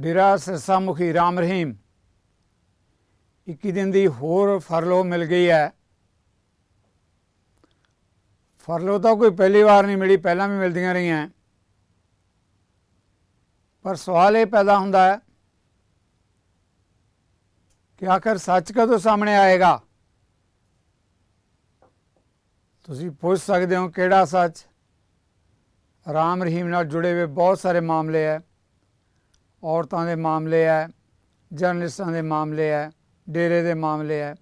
ਡੇਰਾ ਸਿਰਸਾ ਮੁਖੀ ਰਾਮ ਰਹੀਮ। 21 ਦਿਨ ਦੀ ਹੋਰ ਫਰਲੋ ਮਿਲ ਗਈ ਹੈ। ਫਰਲੋ ਤਾਂ ਕੋਈ ਪਹਿਲੀ ਵਾਰ ਨਹੀਂ ਮਿਲੀ, ਪਹਿਲਾਂ ਵੀ ਮਿਲਦੀਆਂ ਰਹੀਆਂ। ਪਰ ਸਵਾਲ ਇਹ ਪੈਦਾ ਹੁੰਦਾ ਹੈ ਕਿ ਆਖਰ ਸੱਚ ਕਦੋਂ ਸਾਹਮਣੇ ਆਏਗਾ? ਤੁਸੀਂ ਪੁੱਛ ਸਕਦੇ ਹੋ ਕਿਹੜਾ ਸੱਚ? ਰਾਮ ਰਹੀਮ ਨਾਲ ਜੁੜੇ ਹੋਏ ਬਹੁਤ ਸਾਰੇ ਮਾਮਲੇ ਹੈ। ਔਰਤਾਂ ਦੇ ਮਾਮਲੇ ਹੈ, ਜਰਨਲਿਸਟਾਂ ਦੇ ਮਾਮਲੇ ਹੈ, ਡੇਰੇ ਦੇ ਮਾਮਲੇ ਹੈ।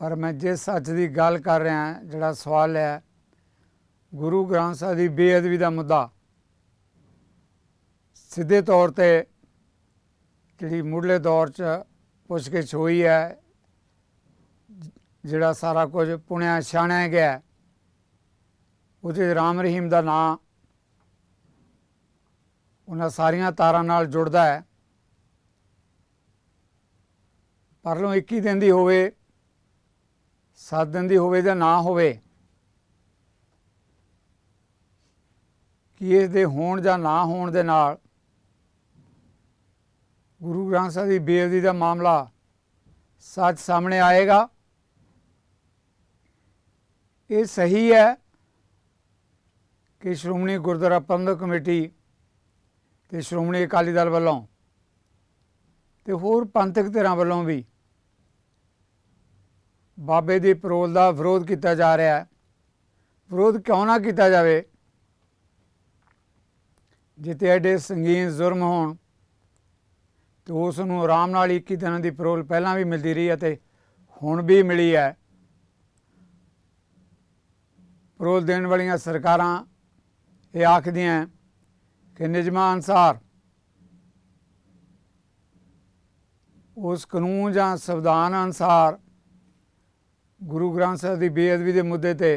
ਪਰ ਮੈਂ ਜਿਸ ਸੱਚ ਦੀ ਗੱਲ ਕਰ ਰਿਹਾ ਜਿਹੜਾ ਸਵਾਲ ਹੈ, ਗੁਰੂ ਗ੍ਰੰਥ ਸਾਹਿਬ ਦੀ ਬੇਅਦਬੀ ਦਾ ਮੁੱਦਾ। ਸਿੱਧੇ ਤੌਰ ਤੇ ਜਿਹੜੀ ਮੁੱਢਲੇ ਦੌਰ 'ਚ ਪੁੱਛਗਿੱਛ ਹੋਈ ਹੈ, ਜਿਹੜਾ ਸਾਰਾ ਕੁਝ ਪੁਣਿਆ ਛਾਣਿਆ ਗਿਆ, ਉਹਦੇ ਰਾਮ ਰਹੀਮ ਦਾ ਨਾਂ ਉਹਨਾਂ ਸਾਰੀਆਂ ਤਾਰਾਂ ਨਾਲ ਜੁੜਦਾ ਹੈ। ਪਰ ਲੋ 21 ਦਿਨ ਦੀ ਹੋਵੇ 7 ਦਿਨ ਦੀ ਹੋਵੇ ਜਾਂ ਨਾ ਹੋਵੇ, ਕਿ ਇਸ ਦੇ ਹੋਣ ਜਾਂ ਨਾ ਹੋਣ ਦੇ ਨਾਲ ਗੁਰੂ ਗ੍ਰੰਥ ਸਾਹਿਬ ਦੀ ਬੇਅਦਬੀ ਦਾ ਮਾਮਲਾ ਸੱਚ ਸਾਹਮਣੇ ਆਏਗਾ। ਇਹ ਸਹੀ ਹੈ ਕਿ ਸ਼੍ਰੋਮਣੀ ਗੁਰਦੁਆਰਾ ਪ੍ਰਬੰਧਕ ਕਮੇਟੀ ਤੇ ਸ਼੍ਰੋਮਣੀ ਅਕਾਲੀ ਦਲ ਵੱਲੋਂ ਤੇ ਹੋਰ ਪੰਥਕ ਧਿਰਾਂ ਵੱਲੋਂ ਵੀ ਬਾਬੇ ਦੀ ਪਰੋਲ ਦਾ ਵਿਰੋਧ ਕੀਤਾ ਜਾ ਰਿਹਾ ਹੈ। ਵਿਰੋਧ ਕਿਉਂ ਨਾ ਕੀਤਾ ਜਾਵੇ? ਜਿੱਤੇ ਐਡੇ ਸੰਗੀਨ ਜ਼ੁਰਮ ਹੋਣ ਤੇ ਉਸ ਨੂੰ ਆਰਾਮ ਨਾਲ 21 ਦਿਨਾਂ ਦੀ ਪਰੋਲ ਪਹਿਲਾਂ ਵੀ ਮਿਲਦੀ ਰਹੀ ਅਤੇ ਹੁਣ ਵੀ ਮਿਲੀ ਹੈ। ਪਰੋਲ ਦੇਣ ਵਾਲੀਆਂ ਸਰਕਾਰਾਂ ਇਹ ਆਖਦੀਆਂ ਕਿ ਨਿਯਮਾਂ ਅਨਸਾਰ। ਉਸ ਕਾਨੂੰਨ ਜਾਂ ਸੰਵਿਧਾਨ ਅਨੁਸਾਰ ਗੁਰੂ ਗ੍ਰੰਥ ਸਾਹਿਬ ਦੀ ਬੇਅਦਬੀ ਦੇ ਮੁੱਦੇ ਤੇ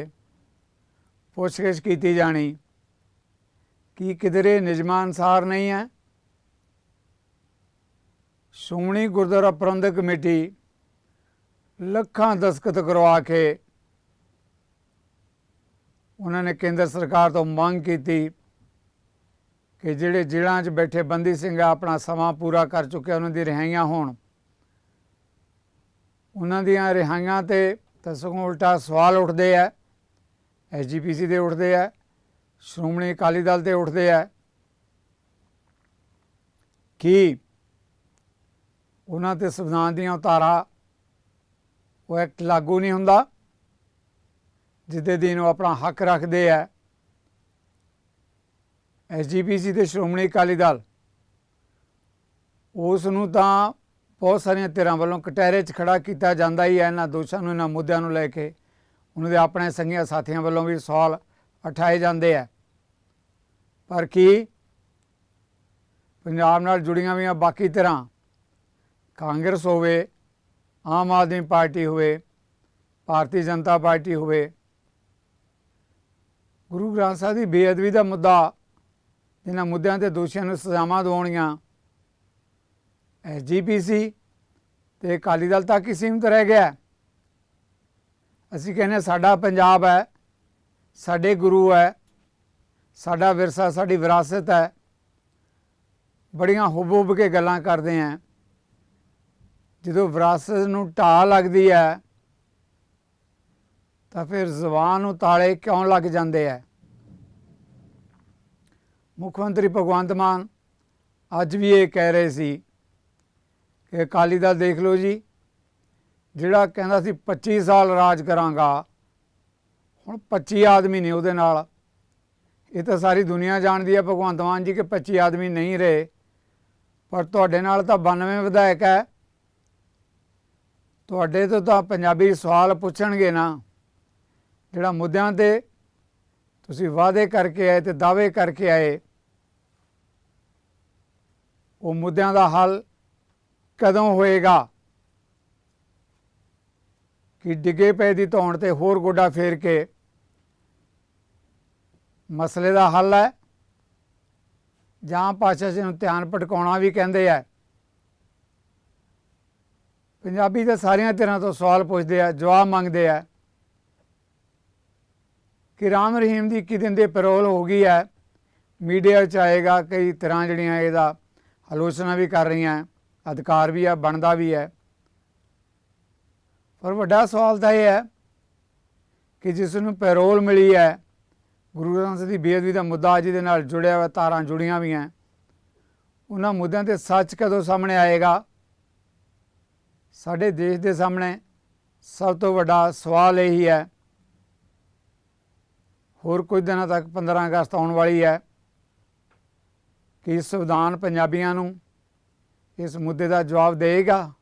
ਪੁੱਛਗਿੱਛ ਕੀਤੀ ਜਾਣੀ ਕੀ ਕਿਧਰੇ ਨਿਯਮਾਂ ਅਨਸਾਰ ਨਹੀਂ ਹੈ। ਸ਼੍ਰੋਮਣੀ ਗੁਰਦੁਆਰਾ ਪ੍ਰਬੰਧਕ ਕਮੇਟੀ ਲੱਖਾਂ ਦਸਖਤ ਕਰਵਾ ਕੇ ਉਹਨਾਂ ਨੇ ਕੇਂਦਰ ਸਰਕਾਰ ਤੋਂ ਮੰਗ ਕੀਤੀ ਕਿ ਜਿਹੜੇ ਜੇਲ੍ਹਾਂ 'ਚ ਬੈਠੇ ਬੰਦੀ ਸਿੰਘ ਆਪਣਾ ਸਮਾਂ ਪੂਰਾ ਕਰ ਚੁੱਕੇ ਉਹਨਾਂ ਦੀ ਰਿਹਾਈਆਂ ਹੋਣ। ਉਹਨਾਂ ਦੀਆਂ ਰਿਹਾਈਆਂ ਤੇ ਤਾਂ ਸਗੋਂ ਉਲਟਾ ਸਵਾਲ ਉੱਠਦੇ ਆ ਐਸਜੀਪੀਸੀ ਦੇ ਉੱਠਦੇ ਆ, ਸ਼੍ਰੋਮਣੀ ਅਕਾਲੀ ਦਲ ਤੇ ਉੱਠਦੇ ਆ ਕਿ ਉਹਨਾਂ ਤੇ ਸੰਵਿਧਾਨ ਦੀਆਂ ਉਤਾਰਾ, ਉਹ ਐਕਟ ਲਾਗੂ ਨਹੀਂ ਹੁੰਦਾ ਜਿੱਦੇ ਦਿਨ ਉਹ ਆਪਣਾ ਹੱਕ ਰੱਖਦੇ ਆ। ਐਸਜੀਪੀਸੀ ਤੇ ਸ਼੍ਰੋਮਣੀ ਅਕਾਲੀ ਦਲ। ਉਸ ਨੂੰ ਤਾਂ ਬਹੁਤ ਸਾਰੀਆਂ ਧਿਰਾਂ ਵੱਲੋਂ ਕਟਹਿਰੇ 'ਚ ਖੜਾ ਕੀਤਾ ਜਾਂਦਾ ਹੀ ਹੈ। ਇਹਨਾਂ ਦੋਸ਼ਾਂ ਨੂੰ, ਇਹਨਾਂ ਮੁੱਦਿਆਂ ਨੂੰ ਲੈ ਕੇ ਉਹਨਾਂ ਦੇ ਆਪਣੇ ਸੰਗੀਆਂ ਸਾਥੀਆਂ ਵੱਲੋਂ ਵੀ ਸਵਾਲ ਉਠਾਏ ਜਾਂਦੇ ਆ। ਪਰ ਕੀ ਪੰਜਾਬ ਨਾਲ ਜੁੜੀਆਂ ਹੋਈਆਂ ਬਾਕੀ ਧਿਰਾਂ, ਕਾਂਗਰਸ ਹੋਵੇ, ਆਮ ਆਦਮੀ ਪਾਰਟੀ ਹੋਵੇ, ਭਾਰਤੀ ਜਨਤਾ ਪਾਰਟੀ ਹੋਵੇ, ਗੁਰੂ ਗ੍ਰੰਥ ਸਾਹਿਬ ਦੀ ਬੇਅਦਬੀ ਦਾ ਮੁੱਦਾ ਇਹਨਾਂ ਮੁੱਦਿਆਂ ਤੇ ਦੋਸ਼ੀਆਂ ਨੂੰ ਸਜ਼ਾਵਾਂ ਦਿਵਾਉਣੀਆਂ। ਐਸਜੀਪੀਸੀ ਤੇ ਅਕਾਲੀ ਦਲ ਤੱਕ ਹੀ ਸੀਮਤ ਰਹਿ ਗਿਆ ਅਸੀਂ ਕਹਿੰਦੇ ਸਾਡਾ ਪੰਜਾਬ ਹੈ, ਸਾਡੇ ਗੁਰੂ ਹੈ, ਸਾਡਾ ਵਿਰਸਾ, ਸਾਡੀ ਵਿਰਾਸਤ ਹੈ। ਬੜੀਆਂ ਹੁਬ ਹੁਬ ਕੇ ਗੱਲਾਂ ਕਰਦੇ ਆਂ ਜਦੋਂ ਵਿਰਾਸਤ ਨੂੰ ਢਾਹ ਲੱਗਦੀ ਹੈ, ਤਾਂ ਫਿਰ ਜ਼ੁਬਾਨ ਨੂੰ ਤਾਲੇ ਕਿਉਂ ਲੱਗ ਜਾਂਦੇ ਆ ਮੁੱਖ ਮੰਤਰੀ ਭਗਵੰਤ ਮਾਨ ਅੱਜ ਵੀ ਇਹ ਕਹਿ ਰਹੇ ਸੀ ਕਿ ਅਕਾਲੀ ਦਲ ਦੇਖ ਲਓ ਜੀ, ਜਿਹੜਾ ਕਹਿੰਦਾ ਸੀ 25 ਸਾਲ ਰਾਜ ਕਰਾਂਗਾ, ਹੁਣ 25 ਆਦਮੀ ਨੇ ਉਹਦੇ ਨਾਲ। ਇਹ ਤਾਂ ਸਾਰੀ ਦੁਨੀਆ ਜਾਣਦੀ ਹੈ ਭਗਵੰਤ ਮਾਨ ਜੀ ਕਿ 25 ਆਦਮੀ ਨਹੀਂ ਰਹੇ, ਪਰ ਤੁਹਾਡੇ ਨਾਲ ਤਾਂ 92 ਵਿਧਾਇਕ ਹੈ। ਤੁਹਾਡੇ ਤੋਂ ਤਾਂ ਪੰਜਾਬੀ ਸਵਾਲ ਪੁੱਛਣਗੇ ਨਾ। ਜਿਹੜਾ ਮੁੱਦਿਆਂ ਤੇ ਤੁਸੀਂ ਵਾਅਦੇ ਕਰਕੇ ਆਏ ਤੇ ਦਾਅਵੇ ਕਰਕੇ ਆਏ ਉਹ ਮੁੱਦਿਆਂ ਦਾ ਹੱਲ ਕਦੋਂ ਹੋਏਗਾ? ਕਿ ਡਿੱਗੇ ਪਏ ਦੀ ਧੌਣ ਤੇ ਹੋਰ ਗੋਡਾ ਫੇਰ ਕੇ ਮਸਲੇ ਦਾ ਹੱਲ ਹੈ? ਜਾਂ ਪਾਸ਼ਾ ਜੀ ਨੂੰ ਧਿਆਨ ਭਟਕਾਉਣਾ ਵੀ ਕਹਿੰਦੇ ਆ? ਪੰਜਾਬੀ ਦੇ ਸਾਰੀਆਂ ਤਰ੍ਹਾਂ ਤੋਂ ਸਵਾਲ ਪੁੱਛਦੇ ਆ, ਜਵਾਬ ਮੰਗਦੇ ਆ ਕਿ ਰਾਮ ਰਹੀਮ ਦੀ ਇੱਕ ਦਿਨ ਦੇ ਪੈਰੋਲ ਹੋ ਗਈ ਹੈ। ਮੀਡੀਆ 'ਚ ਆਏਗਾ, ਕਈ ਤਰ੍ਹਾਂ ਜਿਹੜੀਆਂ ਇਹਦਾ ਆਲੋਚਨਾ ਵੀ ਕਰ ਰਹੀਆਂ, ਅਧਿਕਾਰ ਵੀ ਹੈ ਬਣਦਾ ਵੀ ਹੈ। ਪਰ ਵੱਡਾ ਸਵਾਲ ਤਾਂ ਇਹ ਹੈ ਕਿ ਜਿਸ ਨੂੰ ਪੈਰੋਲ ਮਿਲੀ ਹੈ, ਗੁਰੂ ਗ੍ਰੰਥ ਸਾਹਿਬ ਦੀ ਬੇਅਦਬੀ ਦਾ ਮੁੱਦਾ ਜਿਹਦੇ ਨਾਲ ਜੁੜਿਆ ਹੋਇਆ ਤਾਰਾਂ ਜੁੜੀਆਂ ਵੀ ਹੈ, ਉਹਨਾਂ ਮੁੱਦਿਆਂ ਤੇ ਸੱਚ ਕਦੋਂ ਸਾਹਮਣੇ ਆਏਗਾ? ਸਾਡੇ ਦੇਸ਼ ਦੇ ਸਾਹਮਣੇ ਸਭ ਤੋਂ ਵੱਡਾ ਸਵਾਲ ਇਹੀ ਹੈ। ਹੋਰ ਕੁਝ ਦਿਨਾਂ ਤੱਕ 15 ਅਗਸਤ ਆਉਣ ਵਾਲੀ ਹੈ। ਕਿ ਸੰਵਿਧਾਨ ਪੰਜਾਬੀਆਂ ਨੂੰ ਇਸ ਮੁੱਦੇ ਦਾ ਜਵਾਬ ਦੇਵੇਗਾ